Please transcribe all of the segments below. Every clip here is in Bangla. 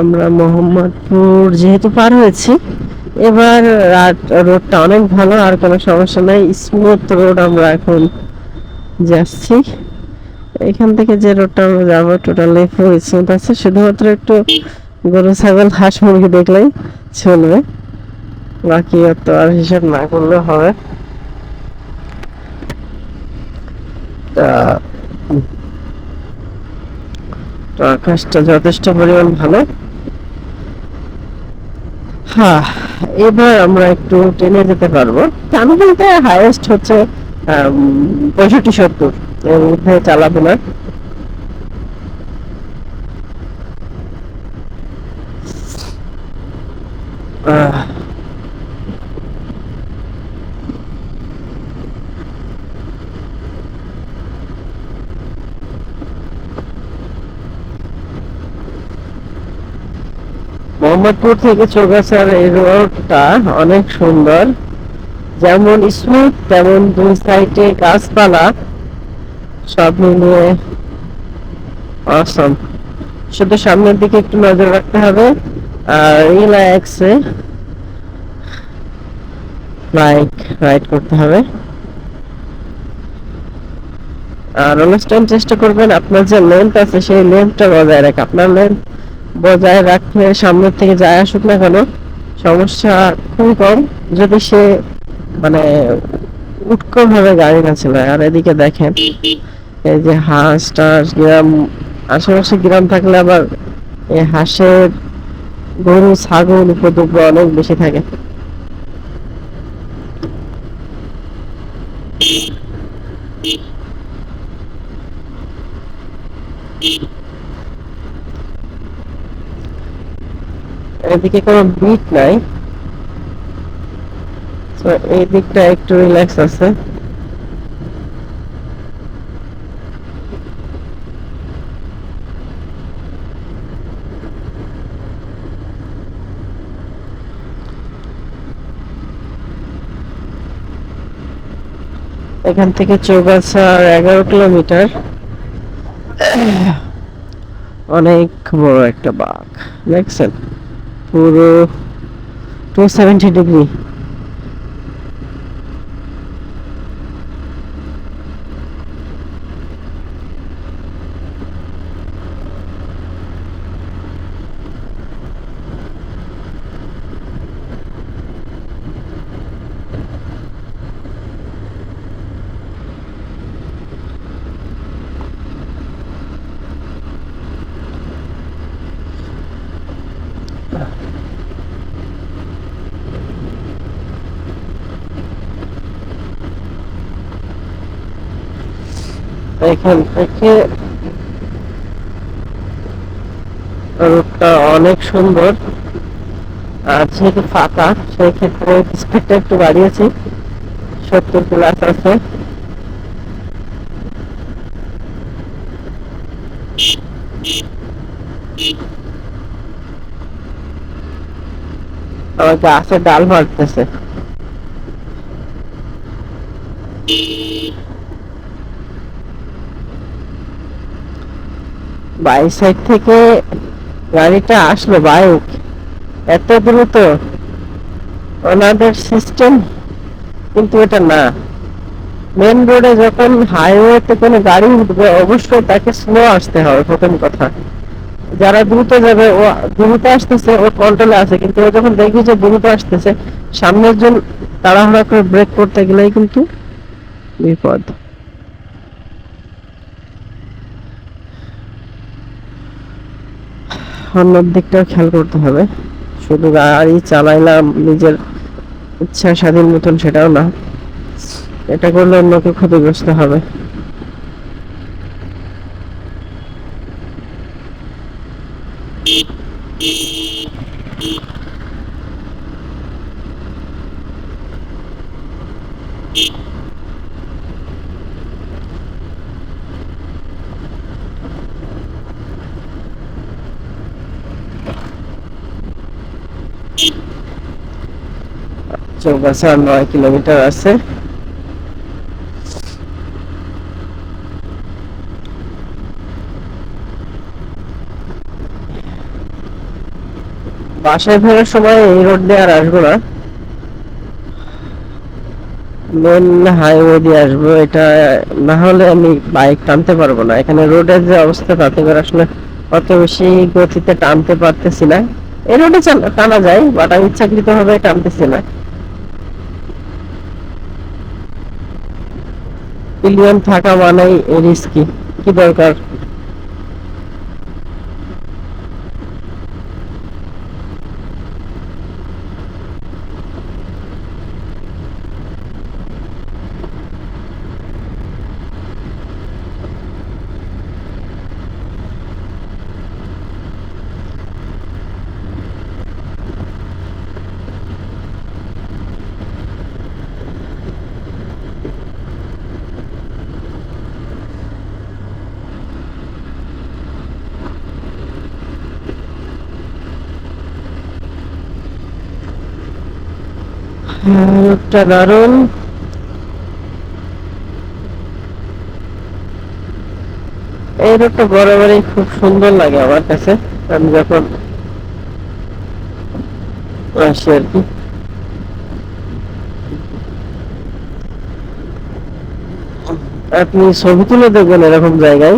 আমরা মোহাম্মদপুর যেহেতু পার হয়েছি, এবার রোডটা অনেক ভালো, আর কোনো সমস্যা নাই। স্মুথ রোড আমরা এখন যাচ্ছি। এখান থেকে যে রোডটা আমরা যাব টোটালি ফুল স্মুথ আছে। শুধুমাত্র একটু গরু, ছাগল, হাঁস, মুরগি দেখলেই চলবে। বাকি অত আর হিসাব না করলেও হবে। তা তো আকাশটা যথেষ্ট পরিমাণ ভালো। হ্যাঁ এবার আমরা একটু ট্রেনে যেতে পারব। আমি বলতে হাইয়েস্ট হচ্ছে পঁয়ষট্টি সত্তর। এর মধ্যে চালাবো না। আহ, মোহাম্মদপুর থেকে চৌগাছার এই রোডটা অনেক সুন্দর। যেমন স্মুথ, তেমন দুই সাইডে গাছপালা। সব মিলিয়ে অসম শুধু সামনের দিকে একটু নজর রাখতে হবে। আর রিল্যাক্সে বাইক রাইড করতে হবে। আর অনুষ্ঠান চেষ্টা করবেন, আপনার যে লেন্থ আছে সেই লেন্থটা বজায় রাখ। আপনার লেন্থ বজায় রাখলে সামনের থেকে যায় আসুক না কেন, সমস্যা খুবই কম। যদি সে মানে উৎকম ভাবে গাড়ি না চালায় আর এদিকে দেখেন, এই যে হাঁস টাস, গ্রাম, আশেপাশে গ্রাম থাকলে আবার এই হাঁসের গরু, ছাগল উপদ্রব অনেক বেশি থাকে। এদিকে কোনো বিট নাই। তো এই দিকটা একটু রিল্যাক্স আছে। এখান থেকে চৌগাছা এগারো কিলোমিটার। অনেক বড় একটা বাঘ। দেখছেন for uh, 270 degree এখান থেকে রোডটা অনেক সুন্দর। আর যেহেতু ফাঁকা সেই ক্ষেত্রে স্পিডটা একটু বাড়িয়েছি। সত্তর প্লাস আছে। আমার গাছে ডাল মারতেছে। বাইক সাইড থেকে গাড়িটা আসলো বাইক এত দ্রুত? ওনাদের সিস্টেম কিন্তু এটা না। মেন রোডে যখন হাইওয়েতে কোনো গাড়ি উঠবে, অবশ্যই তাকে স্লো আসতে হবে, প্রথম কথা। যারা দ্রুত যাবে, ও দ্রুত আসতেছে ও কন্ট্রোলে আছে, কিন্তু ও যখন দেখি যে দ্রুত আসতেছে, সামনের জন তাড়াহুড়া করে ব্রেক করতে গেলেই কিন্তু বিপদ। অন্য দিকটাও খেয়াল করতে হবে। শুধু গাড়ি চালাইলাম, নিজের ইচ্ছা স্বাধীন মতন সেটাও না। এটা করলে অন্যকে ক্ষতিগ্রস্ত হবে। চৌগাছা নয় কিলোমিটার আছে। বাসায় ফেরার সময় এই রোড দিয়ে আর আসব না। মেন হাইওয়ে দিয়ে আসব। এটা না হলে আমি বাইক টানতে পারব না। এখানে রোডের যে অবস্থা, তাতে করে আসলে অত বেশি গতিতে টানতে পারতেছি না। এই রোডে টানা যায় বাট আমি ইচ্ছাকৃত ভাবে টানতেছি না। পিলিয়ন থাকা মানেই রিস্কি কি দরকার? রোডটা দারুণ। এই রোডটা বরাবরই খুব সুন্দর লাগে আমার কাছে। আমি যখন আসি আর কি। আপনি ছবি তুলে দেখবেন এরকম জায়গায়।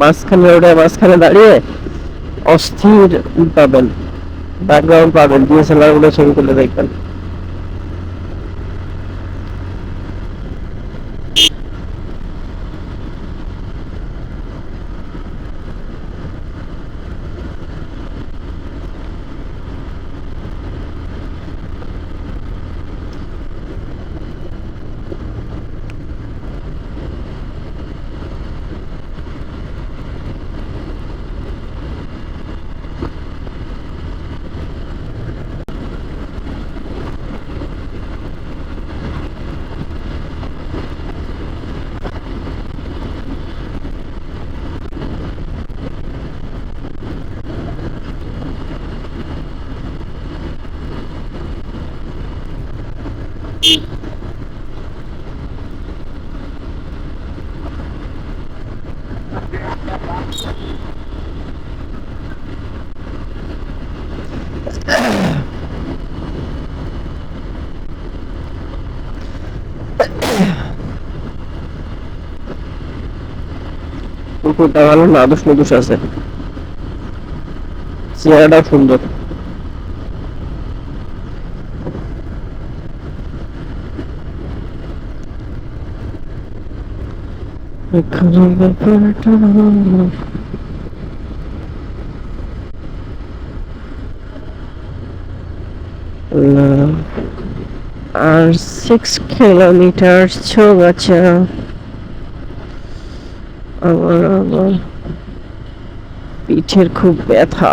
মাঝখানে রোডে মাঝখানে দাঁড়িয়ে অস্থির পাবেন। ব্যাকগ্রাউন্ড পাবেন ডিএসএলআরগুলো ছবি তুলে দেখবেন। পুকুরটা ভালো না আদর্শ নদুষ আছে চেহারাটা সুন্দর এখানে ব্যাপারটা হলো আর সিক্স কিলোমিটার ছোগাছা আমার আমার। পিঠের খুব ব্যথা।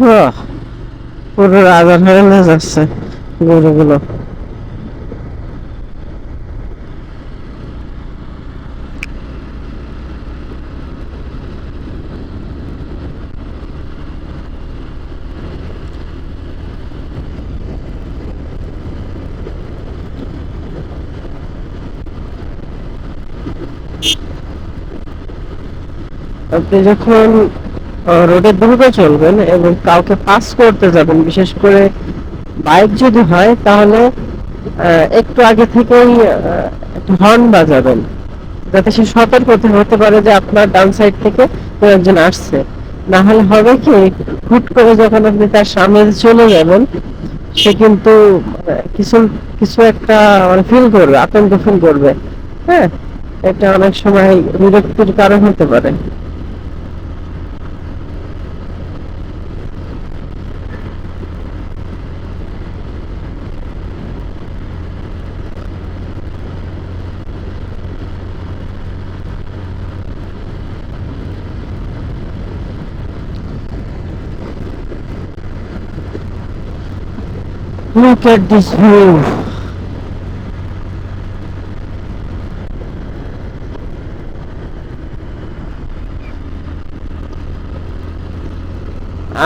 বাহ পুরো রাজার হয়ে যাচ্ছে গরুগুলো। আপনি যখন রোডের দ্রুত চলবেন এবং কাউকে পাস করতে যাবেন। বিশেষ করে বাইক যদি হয়, তাহলে একটু আগে থেকেই হর্ন বাজাবেন। যাতে সে সতর্ক হতে পারে যে আপনার ডান সাইড থেকে কেউ একজন আসছে। না হলে হবে কি, হুট করে যখন আপনি তার সামনে চলে যাবেন, সে কিন্তু কিছু কিছু একটা মানে ফিল করবে, আতঙ্ক ফিল করবে। হ্যাঁ? এটা অনেক সময় বিরক্তির কারণ হতে পারে। Look at this view.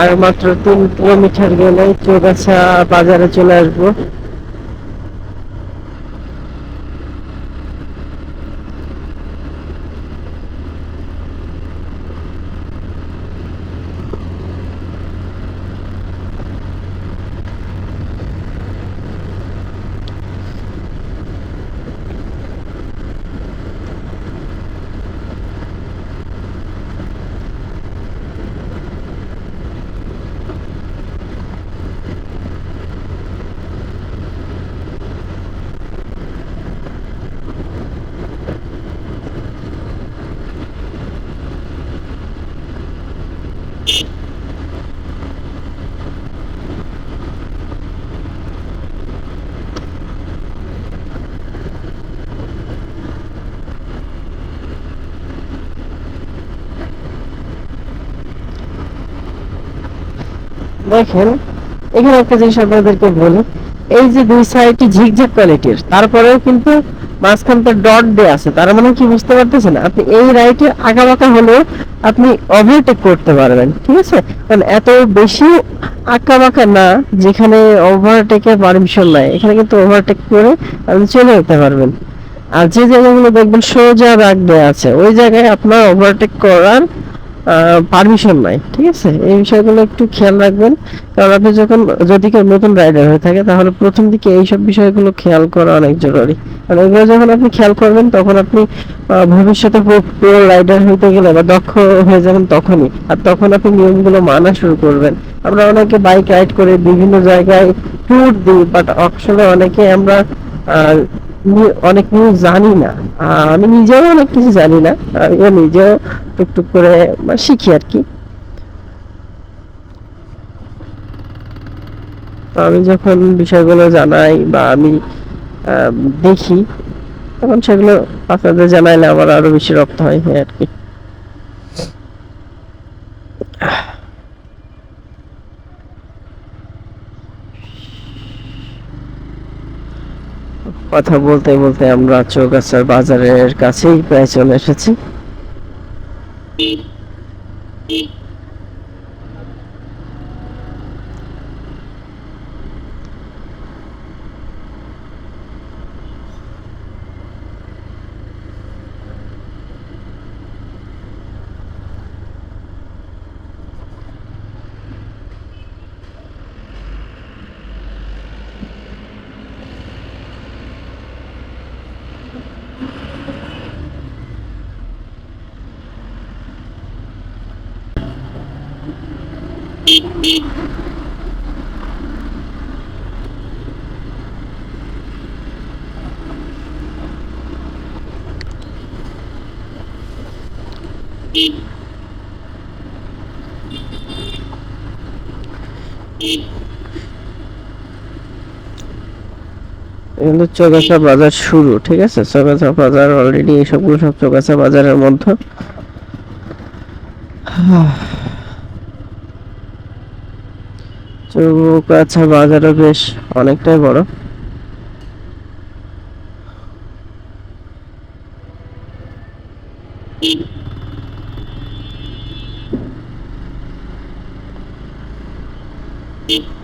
আর মাত্র তিন কিলোমিটার গেলে চৌগাছা বাজারে চলে আসব দেখেন, এখানে একটা জিনিস আপনাদেরকে বলি, এই যে দুই সাইডটি ঝিকঝাক কোয়ালিটির, তারপরেও কিন্তু মাঝখানটা ডট দেয়া আছে, তার মানে কি বুঝতে পারতেছেন? আপনি এই রাইটে আঁকা বাঁকা হলেও আপনি ওভারটেক করতে পারবেন, ঠিক আছে? কারণ এত বেশি আঁকা বাঁকা না, যেখানে ওভারটেকের পারমিশন নাই, এখানে কিন্তু ওভারটেক করে আপনি চলে যেতে পারবেন। আর যে জায়গাগুলো দেখবেন সোজা রাগ দেয়া আছে, ওই জায়গায় আপনার ওভারটেক করার পারমিশন নাই, ঠিক আছে? এই বিষয়গুলো একটু খেয়াল রাখবেন। কারণ আপনি যখন, যদি কেউ নতুন রাইডার হয়ে থাকে, তাহলে প্রথম দিকে এইসব বিষয়গুলো খেয়াল করা অনেক জরুরি। কারণ এগুলো যখন আপনি খেয়াল করবেন, তখন আপনি ভবিষ্যতে প্রো রাইডার হইতে গেলে বা দক্ষ হয়ে যাবেন তখনই। আর তখন আপনি নিয়মগুলো মানা শুরু করবেন। আমরা অনেকে বাইক রাইড করে বিভিন্ন জায়গায় ট্যুর দিই বাট আসলে অনেকে আমরা অনেক কিছু জানি না। আমি নিজেও অনেক কিছু জানি না। আমিও নিজেও টুকটুক করে শিখি আর কি। আমি যখন বিষয়গুলো জানাই বা আমি দেখি, তখন সেগুলো আপনাদের জানাইলে আমার আরও বেশি রক্ত হয়, আর কি। কথা বলতে বলতে আমরা চৌগাছার বাজারের কাছেই প্রায় চলে এসেছি। কিন্তু চৌগাছা বাজার শুরু ঠিক আছে? চৌগাছা বাজার অলরেডি এইসবগুলো সব চৌগাছা বাজারের মধ্যে। চৌকাছা বাজারও বেশ অনেকটাই বড় Beep.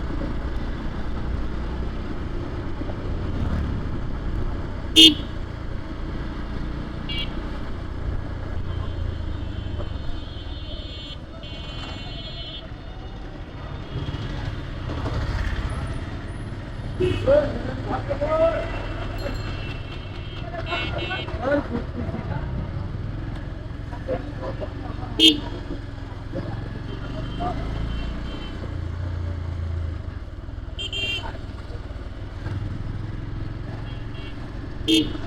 Beep.